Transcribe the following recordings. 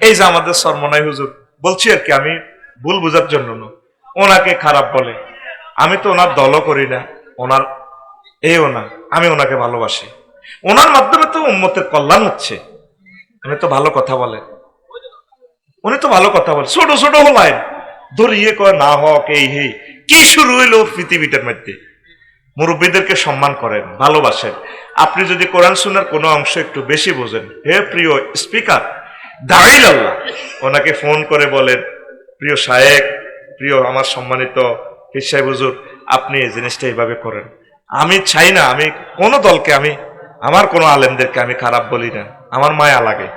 এই যে আমাদের সরমনাই হুজুর, বলছি আর কি, আমি ভুল বোঝার জন্য না ওনাকে খারাপ বলে। আমি তো ওনার দলও করি না, ওনার এও না, আমি ওনাকে ভালোবাসি। ওনার মাধ্যমে তো উম্মতের কল্যাণ হচ্ছে। উনি তো ভালো কথা বলে। উনি তো ভালো কথা বলে। ছোট ছোট হলাইন ধরিয়ে কয়, না হক, এই হেই কি শুরু হইল পৃথিবীটার মধ্যে? মুরব্বীদেরকে সম্মান করেন, ভালোবাসেন। আপনি যদি কোরআন সুনার কোনো অংশ একটু বেশি বোঝেন। হে প্রিয় স্পিকার আল্লাহ ওনাকে ফোন করে বলেন, প্রিয় সাহেব প্রিয় আমার সম্মানিত পীর সাহেব হুজুর, আপনি এই জিনিসটা এইভাবে করেন। আমি চাই না, আমি কোনো দলকে আমি, আমার কোনো আলেমদেরকে আমি খারাপ বলি না। আমার মায়া লাগে।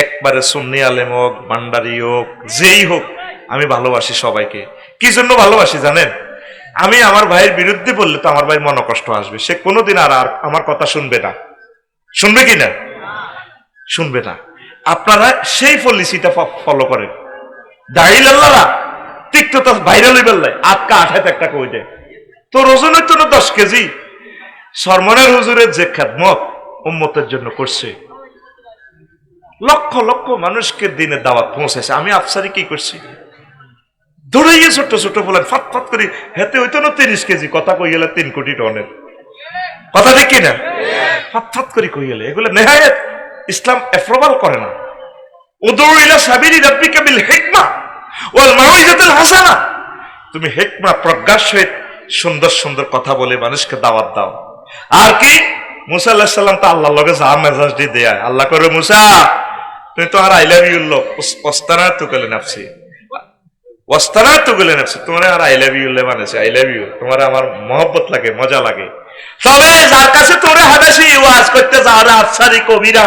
একবারে সুন্নি আলেম হোক ভান্ডারি হোক, যেই হোক, আমি ভালোবাসি সবাইকে। কি জন্য ভালোবাসি জানেন? আমি আমার ভাইয়ের বিরুদ্ধে বললে তো আমার ভাই মনকষ্ট আসবে। সে কোনোদিন আর আমার কথা শুনবে না। শুনবে কি না? শুনবে না। আপনারা সেই পলিসিটা ফলো করেন। দাঁড়িয়ে আল্লাহরা তিক্ততা ভাইরাল আটকা একটা কই দেয়। জন্য দশ কেজি, সরমনের হুজুরের যে উম্মতের জন্য করছে। লক্ষ লক্ষ মানুষকে দিনে দাওয়াত পৌঁছেছে আমি আফসারি কি করছি? ধরে গিয়ে ছোট্ট ছোট্ট বলেন, ফাট ফাট করে হেতে হইতো না তিরিশ কেজি? কথা কই গেলে তিন কোটি টনের। কথা ঠিক কিনা? ফাট ফাট করে কই গেলে? এগুলো নেহায়ত ইসলাম অ্যাপ্রুভাল করে না। উদুর ইলা সাবিরি রাব্বিকা বিল হিকমা ওয়াল মাউইজাতুল হাসানা। তুমি হিকমা প্রজ্ঞার সহিত সুন্দর সুন্দর কথা বলে মানুষকে দাওয়াত দাও। আর কি? মুসা আল্লাহ সাল্লাম তো আল্লাহর লগে যা মেজাজ দিয়ে দেয়। আল্লাহ করে, মুসা, তুমি তো আর আই লাভ ইউ লোক ওস্তানা গেলে নাফসি। ওস্তানা তু গেলে নাফসি। তোমার আর আই লাভ ইউ লে মানেছে আই লাভ ইউ। তোমার আমার মহব্বত লাগে, মজা লাগে। তবে যার কাছে তোরে হাবেশি ওয়াজ করতে যাও রে আফসারি কবিরা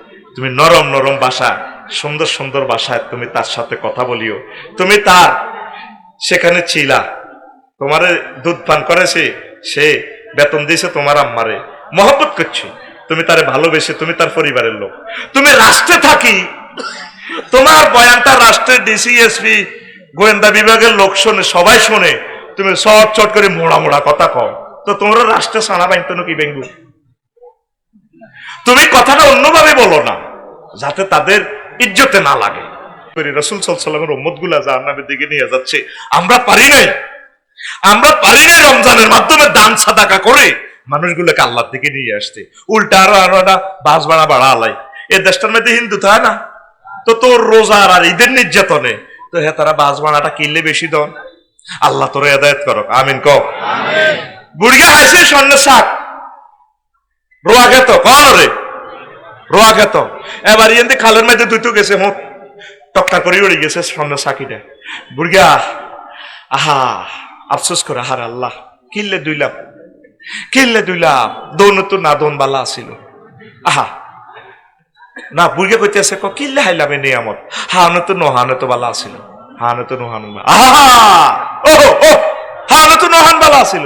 তুমি নরম নরম ভাষা সুন্দর সুন্দর ভাষায় তুমি তার সাথে কথা বলিও। তুমি তার, সেখানে ছিলা। তোমার দুধ পান করেছে, সে বেতন দিয়েছে তোমার আম্মারে। মহব্বত করছে, তুমি তারে ভালোবেসে তুমি তার পরিবারের লোক। তুমি রাষ্ট্রে থাকি, তোমার বয়ানটা রাষ্ট্রের ডিসি এসপি গোয়েন্দা বিভাগের লোক শোনে, সবাই শোনে। তুমি চট চট করে মোড়া মোড়া কথা কও। তো তোমরা রাষ্ট্রে সানা বাইন্তন কি বেঙ্গু? তুমি কথাটা অন্যভাবে বলো না যাতে তাদের ইজ্জতে না লাগে। রসুল সাল্লামের উম্মতগুলা জাহান্নামের দিকে নিয়ে যাচ্ছে। আমরা পারি নাই। আমরা পারি নাই রমজানের মাধ্যমে দান সাদাকা করে মানুষগুলোকে আল্লাহর দিকে নিয়ে আসতে। উল্টা আরও আরও একটা বাস ভাড়া বাড়া আলাই। এ দেশটার মধ্যে হিন্দু তাই না? তো তোর রোজার আর ঈদের নির্যাতনে তো হ্যাঁ তারা বাস ভাড়াটা কিনলে বেশি দন আল্লাহ তোর হেদায়ত করো আমিন ক বুড়িয়া হাসে স্বর্ণের শাক। রোয়া গেত কন রে রোয়া গেত এবার ইয়েন্তে খালের মধ্যে দুটো গেছে হোক টকটা করে উড়ে গেছে স্বর্ণের সাকিটা। বুড়িয়া আহা, আফসোস করে আহার আল্লাহ। কিনলে দুই লাভ। কিনলে দুই লাভ। দৌন তো না দৌন বালা আছিল। আহা। না বুড়িয়া কইতেছে ক কিনলে হাইলামে নিয়ামত? হানো তো নহানো তো বালা আছিল। হানো তো নহানো আহা ও হানো তো নহান বালা আছিল।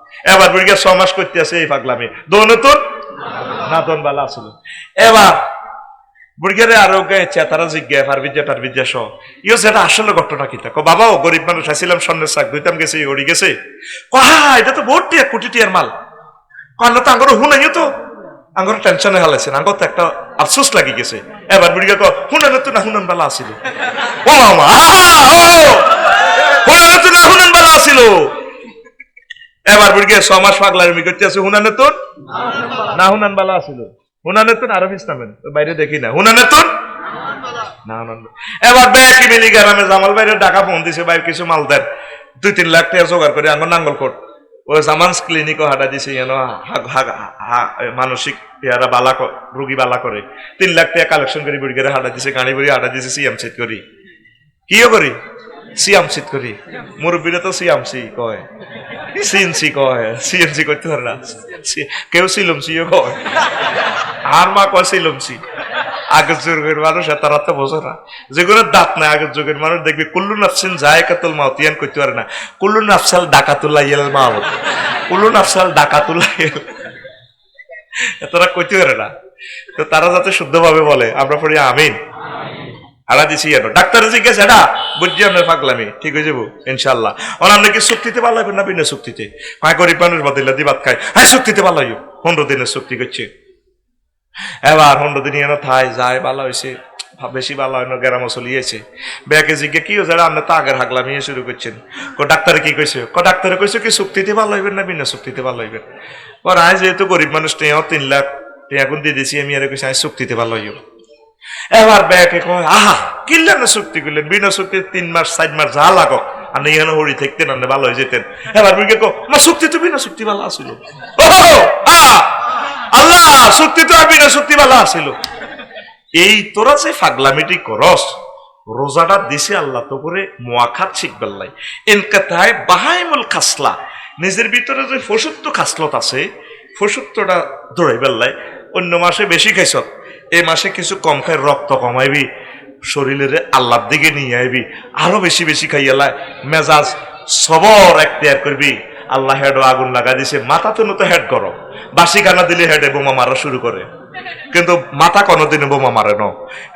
এবার বুড়িকে সমাস করতে আছে এই পাগলামি। দোনে তো না, দোন ভালো আছিল এবার বুড়গেরে আরও গেছে তারা জিজ্ঞে পারবিদ্যা টারবিদ্যা সহ ইও সেটা আসলে ঘটনা কি কো বাবাও গরিব মানুষ, আসিলাম শাক দুইতাম গেছে ওড়ি গেছে। কহা এটা তো বহুত টিয়া, কোটি টিয়ার মাল। কান্না তো আঙ্গর হুনাই তো। আঙ্গর টেনশনে হালাইছে আঙ্গর তো একটা আফসোস লাগি গেছে। এবার বুড়িকে কো হুনান তো না হুনান বালা আসিল ও, মামা ও হুনান তো না হুনান বালা আসিল এবার বুড়ি বুড়িকে সমাজ পাগলামি করতে আছে হুনানে তো না, হুনান বালা আছিল। হুনানে তো আরব ইসলামের বাইরে দেখি না। হুনানে তো না না না। এবার মিলি গ্রামে জামাল বাইরে টাকা ফোন দিছে, ভাই, কিছু মাল দুই তিন লাখ টাকা জোগাড় করে আঙ্গল নাঙ্গল কোট ও জামানস ক্লিনিকও হাঁটা দিছে যেন মানসিক ইয়ারা বালা রুগী বালা করে। তিন লাখ টাকা কালেকশন করে, বুড়ি করে হাঁটা দিছে, গাড়ি বুড়ি হাঁটা দিছে, সিএম সেট করি। কিও করি? সিএম সেট করি মুরব্বীরা তো সিএম সি কয় সিএনসি কয় সিএনসি করতে পারে না কেউ সিলম সিও কয় আর মা কয় সিলম সি আগের যুগের মানুষ তারা তো বোঝে না যেগুলো দাঁত নাই আগের যুগের মানুষ দেখবি কুল্লু নাফসিন যায় কাতুল মাউতিয়ান করতে পারে না কুল্লু নাফসাল ডাকাতুল্লাহ ইয়েল মাল কুল্লু নাফসাল ডাকাতুল্লাহ ইয়েল তারা কইতে পারে না তো তারা যাতে শুদ্ধভাবে বলে আমরা পড়ি আমিন হারা দিছি এনো ডাক্তার জিজ্ঞেস এটা বুঝছি আপনার পাগলামি, ঠিক হয়ে যাব ইনশাল্লাহ ওরা আপনি কি চুক্তিতে ভালো হবেন না বিনা চুক্তিতে? হ্যাঁ গরিব মানুষ বাদিল্লা দিবাত খায়। হ্যাঁ চুক্তিতে হইব পনেরো দিনের চুক্তি করছে। এবার পনেরো দিন এনে থাই যায় ভালো হয়েছে বেশি ভালো হয় না, গ্রামও চলিয়েছে। ব্যাকে জিজ্ঞে কি হয়েছে আপনি তো আগের হাগলামি শুরু করছেন। কো ডাক্তারে কি কইছে? ক ডাক্তারে কইছে কি চুক্তিতে ভালো হইবেন না বিনা চুক্তিতে ভালো হইবেন ওর, আয়, যেহেতু গরিব মানুষ তিন লাখ, টেয়া এখন দিয়ে দিয়েছি আমি আর কইছি, আয়, চুক্তিতে ভালো হইব এবার ব্যাকে আহা কিনলেন না চুক্তি করলেন বিনা চুক্তি তিন মাস, চার মাস যা লাগক আপনি এখানে হরি থাকতেন, আপনি ভালো হয়ে যেতেন। এবার বিকে কো মা চুক্তি তো বিনা চুক্তি ভালো আসিল আল্লাহ চুক্তি তো আর বিনা চুক্তি ভালো আসিল এই তোরা যে ফাগলামিটি করস, রোজাটা দিছে আল্লাহ তো করে মোয়াখাত শিখবেন লাই। এনকাতায় বাহাইমুল খাসলা, নিজের ভিতরে যে ফসুত্ব খাসলত আছে ফসুত্বটা দৌড়াইবার লাই, অন্য মাসে বেশি খাইছ। এই মাসে কিছু কম খাই রক্ত কমাইবি, শরীরের আল্লাহর দিকে নিয়ে আইবি, আরও বেশি বেশি খাইয়ালাই মেজাজ সবর এখতিয়ার করবি। আল্লাহ হেড আগুন লাগা দিছে, মাথা তো তো হেড করো বাসি খানা দিলে হেডে বোমা মারা শুরু করে। কিন্তু মাথা কোনোদিনও বোমা মারে ন।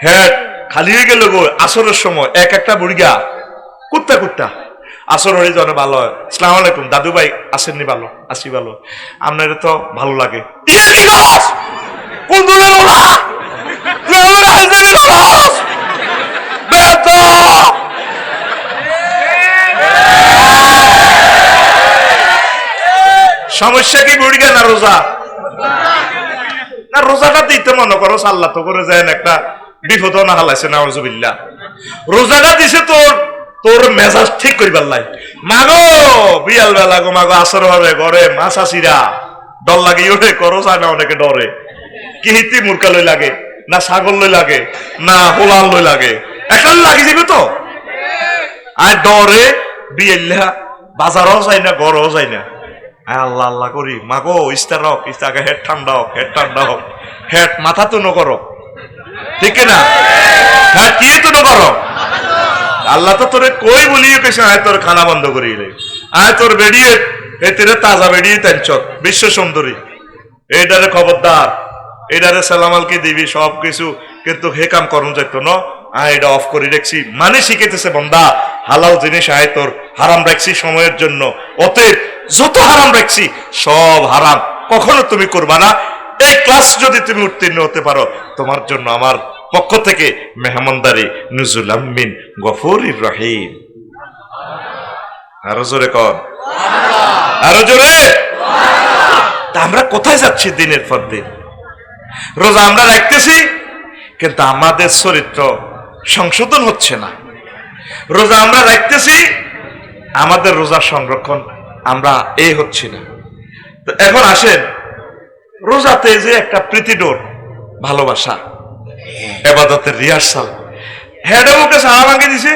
হেড খালি হয়ে গেল গো, আসরের সময়, এক একটা বুড়িগা, কুত্তা কুত্তা। আসর হয়ে জনে ভালো সালাম আলাইকুম, দাদু ভাই আসেননি ভালো, আসি ভালো। আপনার তো ভালো লাগে। কোন তুই আমার রাজধানীর রস বেদব! সমস্যা কি বুড়িগা? না রোজা। না, রোজাটা দিতে মনে করো আল্লাহ তো করে যায় একটা বিপদ না হালাইছে না অজুবিল্লা রোজাটা দিছে তোর তোর মেজাজ ঠিক করিবার লাই। মাগো বিয়াল বেলা গো, মাগো, আসর হবে, ঘরে মাছ আসিরা ডর লাগে ওরে করো চায় না অনেকে ডরে। কি হিতি মুরকা লই লাগে। না ছাগল লই লাগে, না হোলাল লই লাগে। একটা লাগি যাবে তো? আর ডরে বিয়েল্লা বাজারও যাই না, ঘরও যাই না। আল্লাহ আল্লাহ করি। মাগো, ইস্তার হোক ইস্তাকে হেড ঠান্ডা হোক, হেড ঠান্ডা হোক। হেড মাথা তো নকরো ঠিক না? হ্যাঁ কি তো নকরো আল্লাহ তো তোরে কই বলিয়ে কেছে আয় তোর খানা বন্ধ করিলে আয় তোর বেরিয়ে এ তেরে তাজা বেরিয়ে তেঞ্চ বিশ্ব সুন্দরী। এইটারে খবরদার। এটারে সালামালকে দিবি, সব কিছু। কিন্তু হে কাম করুন যেত ন, আয় এটা অফ করে রাখছি। মানে শিখেতেছে বন্দা, হালাল জিনিস আয় তোর, হারাম রাখছি সময়ের জন্য। অতএব যত হারাম রাখছি, সব হারাম। কখনো তুমি করবা না। এই ক্লাস যদি তুমি উত্তীর্ণ হতে পারো, তোমার জন্য আমার পক্ষ থেকে মেহমানদারি নুজুল আমিন গফুরির রহিম। আরও জোরে কর। আরও জোরে। আমরা কোথায় যাচ্ছি দিনের পর দিন? রোজা আমরা রাখতেছি, কিন্তু আমাদের চরিত্র সংশোধন হচ্ছে না। রোজা আমরা রাখতেছি, আমাদের রোজা সংরক্ষণ আমরা এ হচ্ছি না। তো এখন আসেন, রোজাতে যে একটা প্রীতিডোর ভালোবাসা, এবাদতের রিহার্সাল। হেডে মুখে সাহা ভাঙে দিছে,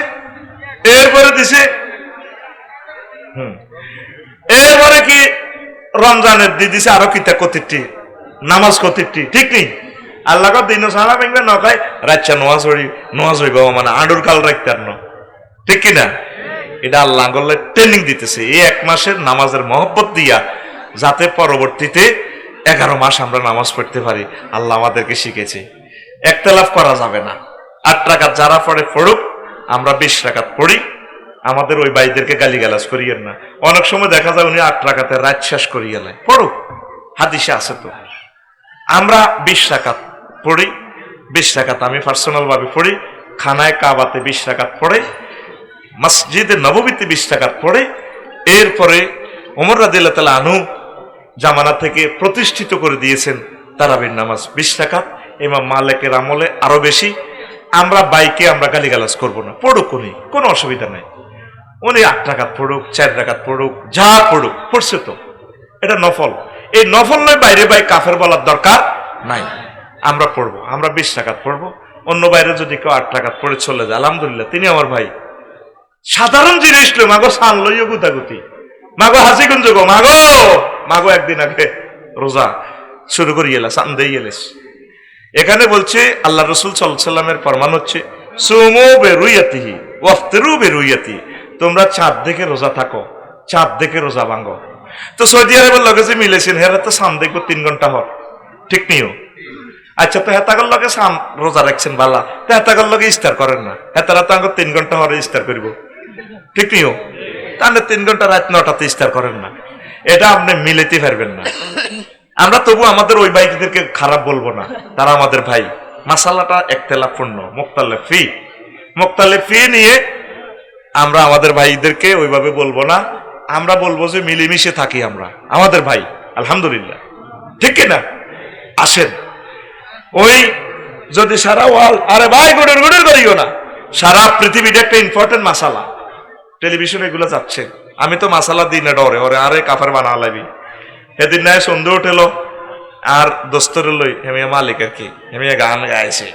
এরপরে দিছে, হুম, এরপরে কি রমজানের দি দিছে আরও কিতা কতিরটি নামাজ কতিরটি ঠিক নেই। আল্লাহ দিন সারা ভেঙবে নখাই রাচ্চা নোয়াজ হরি নোয়াজ হইব মানে আঁডুর কাল রাখতে আর ন। ঠিক কিনা? এটা আল্লাহ ট্রেনিং দিতেছে। এই এক মাসের নামাজের মহব্বত দিয়া যাতে পরবর্তীতে এগারো মাস আমরা নামাজ পড়তে পারি। আল্লাহ আমাদেরকে শিখেছে। একতলাফ করা যাবে না। আট রাকাত যারা পড়ে পড়ুক, আমরা বিশ রাকাত পড়ি। আমাদের ওই ভাইদেরকে গালি গালাজ করিয়েন না। অনেক সময় দেখা যায় উনি আট টাকাতে রাত শেষ করিয়ে নেয়। পড়ুক। হাদিসে আছে তো। আমরা বিশ রাকাত পড়ি, বিশ রাকাত আমি পার্সোনাল ভাবে পড়ি, খানায় কাবাতে বিশ রাকাত পড়ে, মসজিদে নবমীতে বিশ টাকাত পড়ে, এরপরে ওমর রাদিল্লা তালা আনু জামানা থেকে প্রতিষ্ঠিত করে দিয়েছেন তারাবির নামাজ। বিশ টাকা ইমাম মালেকের আমলে আরও বেশি। আমরা বাইকে আমরা গালিগালাজ করব না। পড়ুক উনি, কোনো অসুবিধা নাই। উনি আট টাকাত পড়ুক, চার টাকাত পড়ুক, যা পড়ুক, পড়ছে তো। এটা নফল। এই নফল নয় বাইরে বাই কাফের বলার দরকার নাই। আমরা পড়ব আমরা বিশ টাকাত পড়ব। অন্য বাইরে যদি কেউ আট টাকাত পড়ে চলে যায় আলহামদুলিল্লাহ তিনি আমার ভাই। সাধারণ জিনিস লো মাগো সান লইও গুতাগুতি। মাগো হাসিগঞ্জ গো মাগো! মাগো একদিন আগে রোজা শুরু করি এলা সান দিয়ে এলেস। এখানে বলছে আল্লাহ রসুল সাল্লামের ফরমান হচ্ছে সুমো বেরুইয়াতিহি ওয়াফতেরু বেরুইয়াতি তোমরা চাঁদ দেখে রোজা থাকো চাঁদ দেখে রোজা ভাঙ্গো তো সৌদি আরবের লগে যে মিলেছেন, হেরা তো সান দেখব তিন ঘণ্টা হর ঠিক নিও? আচ্ছা তো হেতাগর লগে সান রোজা রাখছেন বালা? তো হেতাগর লগে ইস্তার করেন না। হেতারা তো আঙ্গ তিন ঘণ্টা হরে ইস্তার করিব। ঠিক নিও? তাহলে তিন ঘণ্টা রাত নটাতে ইস্তার করেন না। এটা আপনি মিলেতে পারবেন না। আমরা তবু আমাদের ওই ভাইদেরকে খারাপ বলব না। তারা আমাদের ভাই। মাসালাটা একতেলাপূর্ণ মোক্তালে ফি। মোক্তালে ফি নিয়ে আমরা আমাদের ভাইদেরকে ওইভাবে বলব না। আমরা বলব যে মিলেমিশে থাকি আমরা। আমাদের ভাই, আলহামদুলিল্লাহ। ঠিক কিনা? আসেন। ওই যদি সারা ওয়াল, আরে ভাই, গুডের গুডের করিও না। সারা পৃথিবীটা একটা ইম্পর্টেন্ট মাসালা। টেলিভিশনে এগুলো যাচ্ছে। আমি তো মাসালা দিই না ডরে, ওরে আরে কাফার বানা লাবি সেদিন নাই সন্দেহ উঠেলো, আর দোস্তরে লই হেমিয়া মালিক আর কি, হেমিয়া গান গাইছে।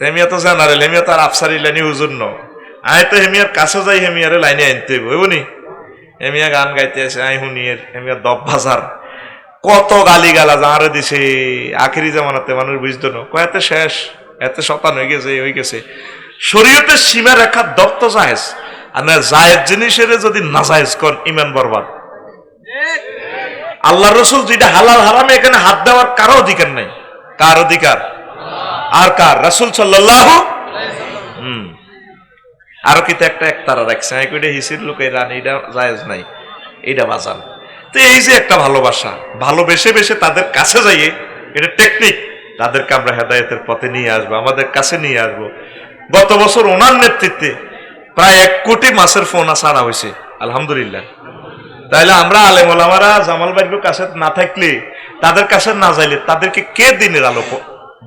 হেমিয়া তো জানারে, হেমিয়া তার আফসারি লাইনি হুজুর ন। আয় তো হেমিয়ার কাছে যাই, হেমিয়ারে লাইনে আনতে বুঝবনি হেমিয়া গান গাইতে আছে, আই হুনিয়ের হেমিয়া দব বাজার। কত গালি গালা যাহারে দিছে, আখেরি জামানাতে মানুষ বুঝতো না। কয়াতে শেষ, এত শতান হয়ে গেছে হয়ে গেছে। শরীয়তের সীমা রেখা দপ্ত জাহেজ আর না জায়েজ জিনিসের যদি না জায়েজ কন ইমান বরবাদ। আল্লাহ রসুল যেটা হালাল হারামে এখানে হাত দেওয়ার কারও অধিকার নাই। কার অধিকার? আর কার? রাসুল সাল্লাহ হুম। আরও কিন্তু একটা একতারা রাখছে আমি কইটা হিসির লোক এই এটা জায়েজ নাই। এইটা বাজান। তো এই যে একটা ভালোবাসা, ভালোবেসে বেসে তাদের কাছে যাইয়ে এটা টেকনিক তাদেরকে আমরা হেদায়েতের পথে নিয়ে আসব, আমাদের কাছে নিয়ে আসব। গত বছর ওনার নেতৃত্বে প্রায় এক কোটি মাসের ফোন ছাড়া হয়েছে আলহামদুলিল্লাহ। তাইলে আমরা আলেম ওলামারা জামাল বাড়ির কাছে না থাকলে, তাদের কাছে না যাইলে তাদেরকে কে দিনের আলো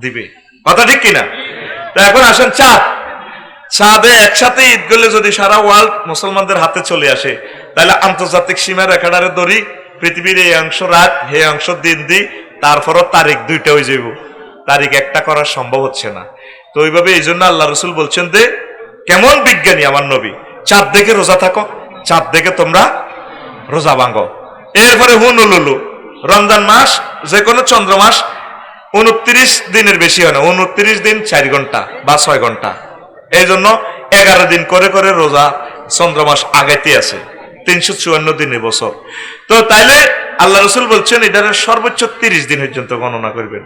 দিবে? কথা ঠিক কিনা? তো এখন আসেন চাঁদ। চাঁদে একসাথে ঈদ করলে যদি সারা ওয়ার্ল্ড মুসলমানদের হাতে চলে আসে, তাহলে আন্তর্জাতিক সীমার একাডারে ধরি, পৃথিবীর এই অংশ রাত, হে অংশ দিন দি, তারপরও তারিখ দুইটা হয়ে যাইব। তারিখ একটা করা সম্ভব হচ্ছে না। তো ওইভাবে এই জন্য আল্লাহ রসুল বলছেন যে, কেমন বিজ্ঞানী আমার নবী? চাঁদ দেখে রোজা থাকো চাঁদ দেখে তোমরা রোজা ভাঙ্গ এরপরে হুনুলুলু রমজান মাস, যে কোনো চন্দ্র মাস, উনত্রিশ দিনের বেশি হয় না, উনত্রিশ দিন চার ঘণ্টা বা ছয় ঘণ্টা। এই জন্য এগারো দিন করে করে রোজা চন্দ্র মাস আগাইতে আছে, তিনশো চুয়ান্ন দিনের বছর। তো তাইলে আল্লাহ রসুল বলছেন, এটার সর্বোচ্চ তিরিশ দিন পর্যন্ত গণনা করবেন।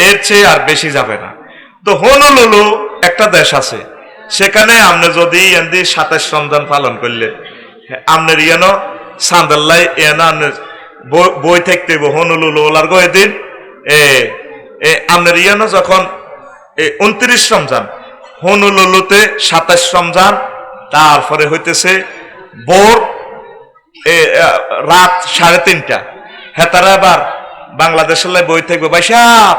এর চেয়ে আর বেশি যাবে না। তো হনুলুলু একটা দেশ আছে, সেখানে আপনি যদি এন্দি সাতাশ রমজান পালন করলে আপনার ইয়ানো সান্দাল্লাই ইয়ানো আপনার বই- থাকতে ওলার গয়ে দিন। এ এ আপনার ইয়ানো যখন উনত্রিশ রমজান হনুলুলুতে সাতাশ রমজান, তারপরে হইতেছে বোর রাত সাড়ে তিনটা। হেতারা এবার বাংলাদেশের বই থাকবে। বাইসাব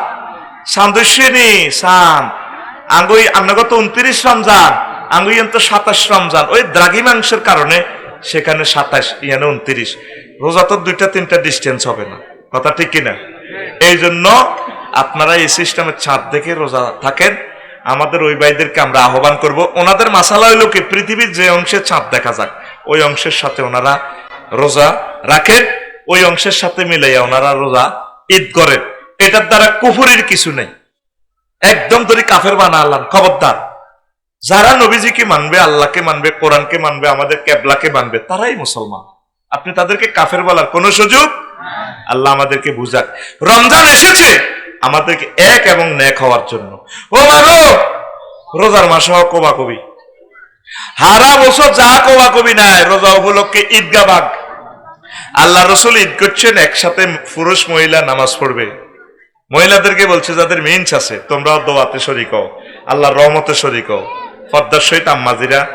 সান্দস্যনি সান আঙ্গুই আপনাকে তো উনত্রিশ রমজান, আঙ্গুই তো সাতাশ রমজান। ওই দ্রাগি মাংসের কারণে সেখানে সাতাশ, ইয়ানে উনত্রিশ। রোজা তো দুইটা, তিনটা ডিস্টেন্স হবে না। কথা ঠিক কিনা? এই জন্য আপনারা এই সিস্টেমের ছাদ দেখে রোজা থাকেন। আমাদের ওই ভাইদেরকে আমরা আহ্বান করব। ওনাদের মাসালা হইল কি, পৃথিবীর যে অংশে চাঁদ দেখা যাক, ওই অংশের সাথে ওনারা রোজা রাখেন, ওই অংশের সাথে মিলাইয়া ওনারা রোজা ঈদ করেন। এটার দ্বারা কুফুরির কিছু নেই। একদম ধরে কাফের বানা আল্লাহ, খবরদার। যারা নবীজিকে মানবে, আল্লাহকে মানবে, কোরআনকে মানবে, আমাদের কেবলাকে মানবে, তারাই মুসলমান। আপনি তাদেরকে কাফের বলার কোনো সুযোগ? আল্লাহ আমাদেরকে বুঝাক। রমজান এসেছে আমাদেরকে এক এবং ন্যাক হওয়ার জন্য। ও মানো রোজার মাস হওয়া কোবা কবি হারা বছর যা কোবা কবি নাই, রোজা উপলক্ষে ঈদগা বাগ আল্লাহ রসুল ঈদ করছেন, একসাথে পুরুষ মহিলা নামাজ পড়বে। মহিলাদেরকে বলছে, যাদের মিন্স আছে তোমরাও দোয়াতে শরিক হও। আল্লাহর রহমতে শরিক হও। পদ্মার সহিত আম্মাজিরা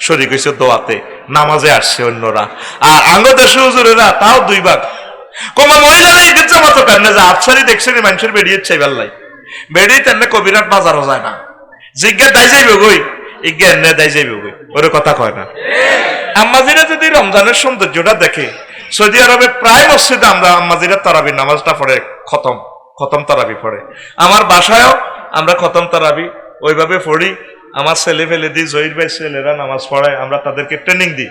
শরিক হয়েছে দোয়াতে। নামাজে আসছে অন্যরা। আর আঙ্গ দেশে হুজুরেরা তাও দুই ভাগ। কোমা মহিলারা ঈদের জামাতো কেন যে আফসারি দেখছেন মানুষের বেরিয়ে চাই বেল্লাই বেরিয়ে তেমনি কবিরাট বাজারও যায় না। জিজ্ঞা দাই যাইবে গই ইজ্ঞা এনে দাই যাইবে গই ওর কথা কয় না। আম্মাজিরা যদি রমজানের সৌন্দর্যটা দেখে, সৌদি আরবে প্রায় মসজিদে আমরা আম্মাজিরা তারাবি নামাজটা পড়ে, খতম খতম তারাবি পড়ে। আমার বাসায়ও আমরা খতম তারাবি ওইভাবে পড়ি। আমার ছেলে ফেলে দিই, জহির ভাই ছেলেরা নামাজ পড়ায়, আমরা তাদেরকে ট্রেনিং দিই।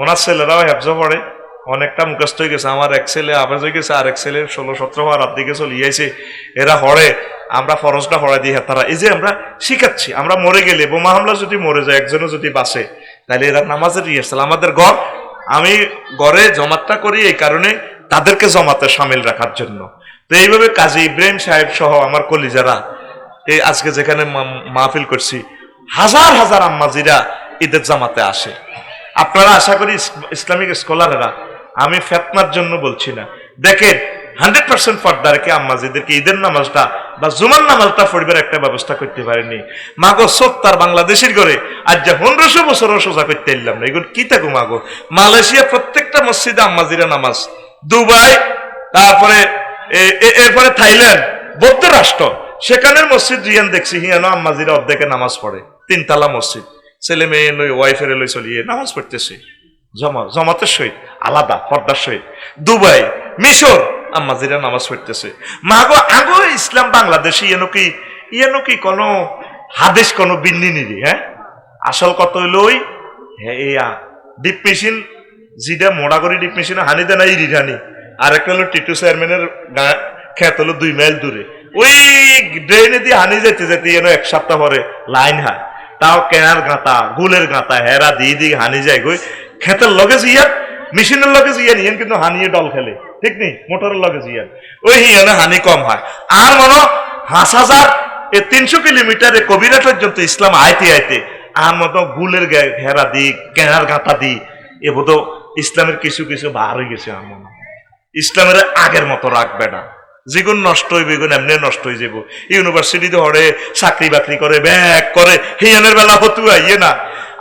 ওনার ছেলেরাও হেফজ পড়ে। অনেকটা মুখস্থ হয়ে গেছে। আমার এক ছেলে আবেজ হয়ে গেছে আর এক ছেলে ষোলো, সতেরো হওয়ার রাত দিকে চলিয়েছে এরা হরে, আমরা ফরজটা হরাই দিই তারা এই যে আমরা শিখাচ্ছি, আমরা মরে গেলে, বোমা হামলা যদি মরে যায়, একজনও যদি বাসে তাহলে এরা নামাজের রিহার্সাল। আমাদের ঘর, আমি ঘরে জমাতটা করি এই কারণে তাদেরকে জমাতে সামিল রাখার জন্য। তো এইভাবে কাজী ইব্রাহিম সাহেব সহ আমার কলিজারা, এই আজকে যেখানে মাহফিল করছি, হাজার হাজার আম্মাজিরা ঈদের জামাতে আসে। আপনারা আশা করি ইসলামিক স্কলারেরা আমি ফেতনার জন্য বলছি না। দেখেন হান্ড্রেড পার্সেন্ট পর্দারকে আম্মাজিদেরকে ঈদের নামাজটা বা জুমার নামাজটা পড়বার একটা ব্যবস্থা করতে পারেনি। মাগো সব তার বাংলাদেশের ঘরে আজ যে পনেরোশো বছরও সোজা করতে এলাম না। এগুলো কি থাকো মাগো? মালয়েশিয়া প্রত্যেকটা মসজিদে আম্মাজিরা নামাজ। দুবাই, তারপরে এরপরে থাইল্যান্ড, বৌদ্ধ রাষ্ট্র। সেখানের মসজিদ রিয়ান দেখছি, হিয়ানো আম্মাজিরা অর্ধেকে নামাজ পড়ে। তিনতলা মসজিদ। ছেলে মেয়ে লই ওয়াইফের লই চলিয়ে নামাজ পড়তেছে। জমা, জমাতের সহিত, আলাদা, পর্দার সহিত। দুবাই, মিশর আম্মাজিরা নামাজ পড়তেছে। মাগো, আগো ইসলাম বাংলাদেশে ইয়েনো কি ইয়েনো কি কোনো হাদেশ কোনো বিন্নি নিদি হ্যাঁ? আসল কত ওই হ্যাঁ ডিপ মেশিন যেটা মোড়া করে ডিপ মেশিনে হানি দেয় না, ইরি হানি আর একটা হলো টিটু চেয়ারম্যানের ক্ষেত হলো দুই মাইল দূরে। ওই ড্রেনে দিয়ে হানি যেতে যেতে যেন এক সপ্তাহ পরে লাইন হয়। তাও কেনার গাঁতা গুলের গাঁতা হেরা দিয়ে দিয়ে হানি যায় গই ক্ষেতের লগে জিয়ান, মেশিনের লগে জিয়ান, ইয়েন কিন্তু হানিয়ে ডল খেলে। ঠিক নেই? মোটরের লগে জিয়ান। ওই হিয়ানে হানি কম হয়। আর মনে হাঁস হাজার, এ তিনশো কিলোমিটারে কবিরা পর্যন্ত ইসলাম আইতে আইতে, আর মতো গুলের ঘেরা দি, কেনার গাঁথা দি, এ বোধ ইসলামের কিছু কিছু বার হয়ে গেছে আমার মনে ইসলামের আগের মতো রাখবে না। যেগুন নষ্ট হইবে, এগুন এমনি নষ্ট হয়ে যাব ইউনিভার্সিটিতে হরে, চাকরি বাকরি করে, ব্যাগ করে, হিয়ানের বেলা হতু ইয়ে না।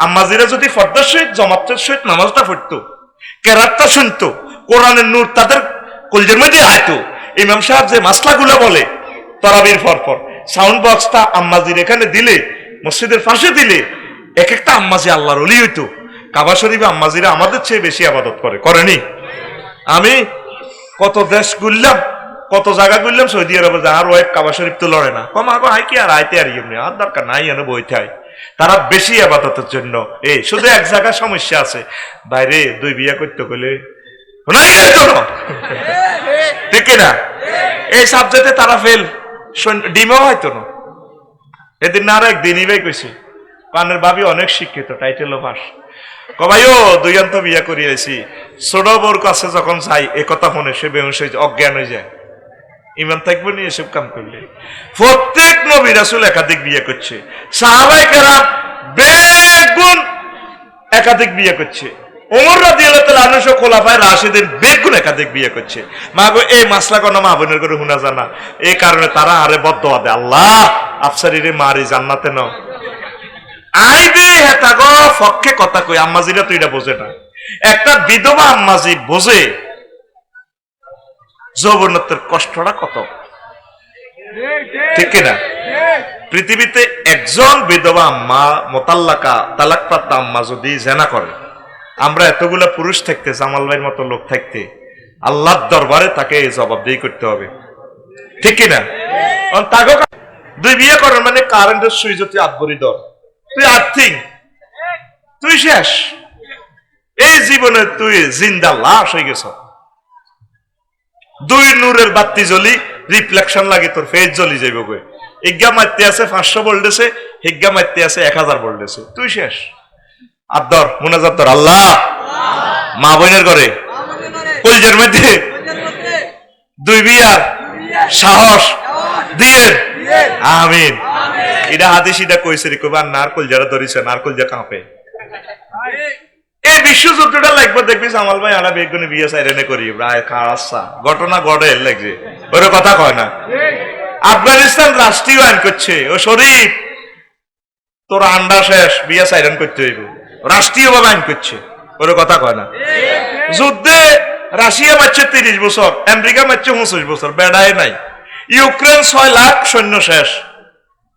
আম্মাজিরা যদি ফর্দার সহিত, জমাতের সহিত নামাজটা পড়তো, কেরাতটা শুনতো, কোরআনের নূর তাদের কলজের মধ্যে আয়তো। ইমাম সাহেব যে মাসলাগুলো বলে, তরাবির পর পর সাউন্ড বক্সটা আম্মাজির এখানে দিলে, মসজিদের পাশে দিলে, এক একটা আম্মাজি আল্লাহর অলি হইতো। কাবা শরীফে আম্মাজিরা আমাদের চেয়ে বেশি আবাদত করে করেনি আমি কত দেশ ঘুরলাম, কত জায়গা ঘুরলাম, সৌদি আরবে আর ওয়েব কাবা শরীফ তো লড়ে না। কম আগো হাই কি আর আইতে আর এমনি আর দরকার নাই, এনে বইতে হয়। তারা বেশি আবাদতের জন্য। এই, শুধু এক জায়গায় সমস্যা আছে। বাইরে দুই বিয়ে করতে গেলে। ঠিক না এই সাবজেক্টে তারা ফেল ডিমও হয়তো না। এদিন না আর একদিনই বাই কইছে। পানের ভাবি অনেক শিক্ষিত টাইটেলও পাস। কবাইও দুইয়ান্ত বিয়া করিয়েছি ছোট বোর কাছে যখন যাই, এ কথা মনে সে বেহুশ অজ্ঞান হয়ে যায়। ইমান থাকবে নিয়ে এসব কাম করলে। প্রত্যেক নবী রাসুল একাধিক বিয়ে করছে। সাহাবাই কেরাম বেগুন একাধিক বিয়ে করছে। একাধিক করছে। মা গো, এই জানা এই কারণে তারা আরে আল্লাহ জান্নাতে পক্ষে কথা আম্মাজিরা তো এটা না। একটা বিধবা আম্মাজি বোঝে যৌবনত্বের কষ্টটা কত? ঠিক কিনা? পৃথিবীতে একজন বিধবা আম্মা মোতাল্লাকা, তালাকপ্রাপ্ত আম্মা যদি জেনা করে, আমরা এতগুলা পুরুষ থাকতে, জামাল ভাইয়ের মতো লোক থাকতে, আল্লাহর দরবারে তাকে জবাবদিহি করতে হবে। ঠিক কিনা? তাকে দুই বিয়ে করার মানে কারেন্টের সুইচ তুই আটবরি দর। তুই আর্থিং। তুই শেষ। এই জীবনে তুই জিন্দা লাশ হয়ে গেছ। দুই নূরের বাতি জ্বলি রিফ্লেকশন লাগে, তোর ফেস জ্বলি যাইব গো হিজ্ঞা মারতে আছে পাঁচশো ভোল্টেছে হিজ্ঞা মারতে আছে এক হাজার ভোল্টেছে তুই শেষ। আর ধর, মুনাজাত ধর, আল্লাহ! মা বোনের ঘরে। কলজের মধ্যে। দুই বিয়ার। সাহস। দিয়ে আমিন। এটা হাদিস, এটা কইছে রে, কইবা নারকল যারা ধরিছে, নারকল যা কাঁপে। এই বিশ্বযুদ্ধটা লাগবে, দেখবি ভাই বিয়ে করি ঘটনা ঘটে, লাগছে। ওর কথা কয় না। আফগানিস্তান রাষ্ট্রীয় আইন করছে। ও শরীফ, তোর আন্ডা শেষ, বিয়ে করতে হইব। রাষ্ট্রীয় ভাবে আইন করছে। ওর কথা কয় না। যুদ্ধে রাশিয়া মারছে তিরিশ বছর, আমেরিকা মারছে বছর, বেড়ায় নাই। ইউক্রেন ছয় লাখ সৈন্য শেষ।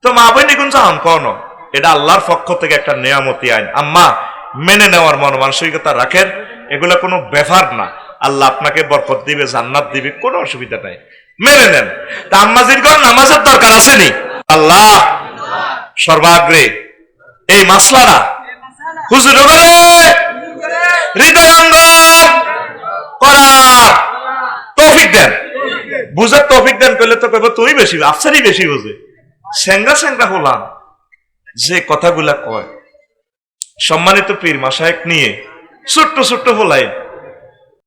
তো মা বই নিকুন চাহান কন এটা আল্লাহর পক্ষ থেকে একটা নিয়ামতি আইন। আম্মা মেনে নেওয়ার মন, মানসিকতা রাখেন, এগুলা কোনো ব্যাপার না। আল্লাহ আপনাকে বরকত দিবে, জান্নাত দিবে, কোনো অসুবিধা নাই। মেনে নেন। তা আম্মাজির কর নামাজের দরকার আছে নি? আল্লাহ! সর্বাগ্রে। এই মাসলারা হুজুর হৃদয়ঙ্গম করার তৌফিক দেন। বুঝার তৌফিক দেন পেলে তো কইব তুই বেশি আফসারই বেশি বুঝে। স্যাংরা স্যাংরা হলাম। যে কথাগুলা কয় সম্মানিত পীর মাসায়ক নিয়ে ছোট্ট ছোট্ট হলাই